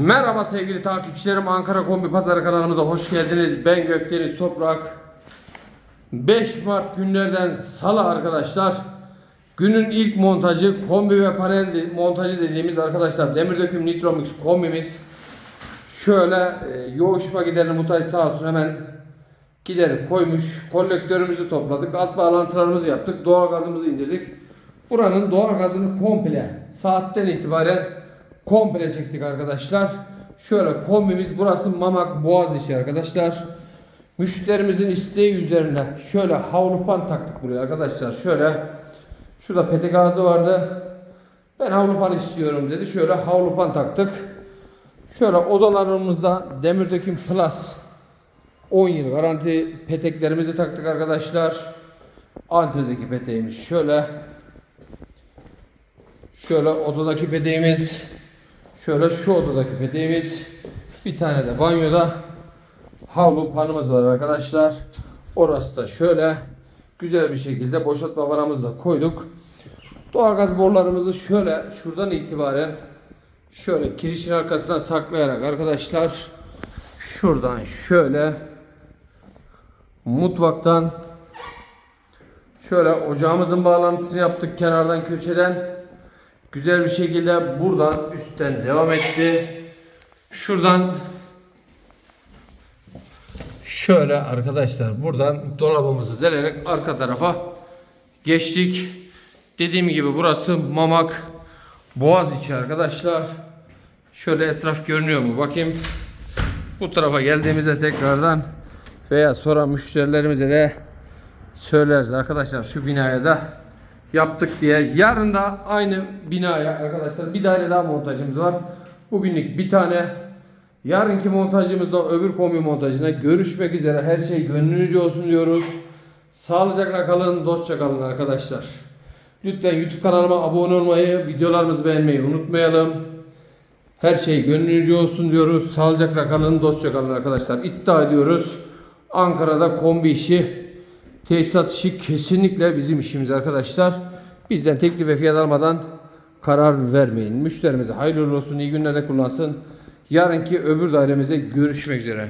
Merhaba sevgili takipçilerim Ankara Kombi Pazarı kanalımıza hoş geldiniz. Ben Gökdeniz Toprak. 5 Mart günlerden salı arkadaşlar. Günün ilk montajı kombi ve panel montajı dediğimiz arkadaşlar demir döküm Nitromix kombimiz. Şöyle e, yoğuşma giderini Mutay sağ olsun hemen gideri koymuş. Kolektörümüzü topladık. Alt bağlantılarımızı yaptık. Doğalgazımızı indirdik. Buranın doğalgazını komple saatten itibaren komple çektik arkadaşlar. Şöyle kombimiz burası Mamak Boğaziçi arkadaşlar. Müşterimizin isteği üzerine şöyle havlu pan taktık buraya arkadaşlar. Şöyle şurada pete gazı vardı. Ben havlu pan istiyorum dedi. Şöyle havlu pan taktık. Şöyle odalarımızda demir döküm plus 10 yıl garanti peteklerimizi taktık arkadaşlar. Antredeki peteğimiz şöyle. Şöyle odadaki peteğimiz. Şöyle şu odadaki peteğimiz. Bir tane de banyoda havlu panımız var arkadaşlar. Orası da şöyle güzel bir şekilde boşaltma varamızla koyduk. Doğalgaz borularımızı şöyle şuradan itibaren şöyle kirişin arkasına saklayarak arkadaşlar şuradan şöyle mutfaktan şöyle ocağımızın bağlantısını yaptık kenardan köşeden güzel bir şekilde buradan üstten devam etti. Şuradan şöyle arkadaşlar buradan dolabımızı delerek arka tarafa geçtik. Dediğim gibi burası Mamak Boğaziçi arkadaşlar. Şöyle etraf görünüyor mu? Bakayım. Bu tarafa geldiğimizde tekrardan veya sonra müşterilerimize de söyleriz arkadaşlar şu binaya da yaptık diye. Yarın da aynı binaya arkadaşlar bir daire daha montajımız var. Bugünlük bir tane. Yarınki montajımızda öbür kombi montajına görüşmek üzere. Her şey gönlünüzce olsun diyoruz. Sağlıcakla kalın, dostça kalın arkadaşlar. Lütfen YouTube kanalıma abone olmayı, videolarımızı beğenmeyi unutmayalım. Her şey gönlünüzce olsun diyoruz. Sağlıcakla kalın, dostça kalın arkadaşlar. İddia ediyoruz. Ankara'da kombi işi, tesisat işi kesinlikle bizim işimiz arkadaşlar. Bizden teklif ve fiyat almadan karar vermeyin. Müşterimize hayırlı olsun, iyi günlerde kullansın. Yarınki öbür dairemizde görüşmek üzere.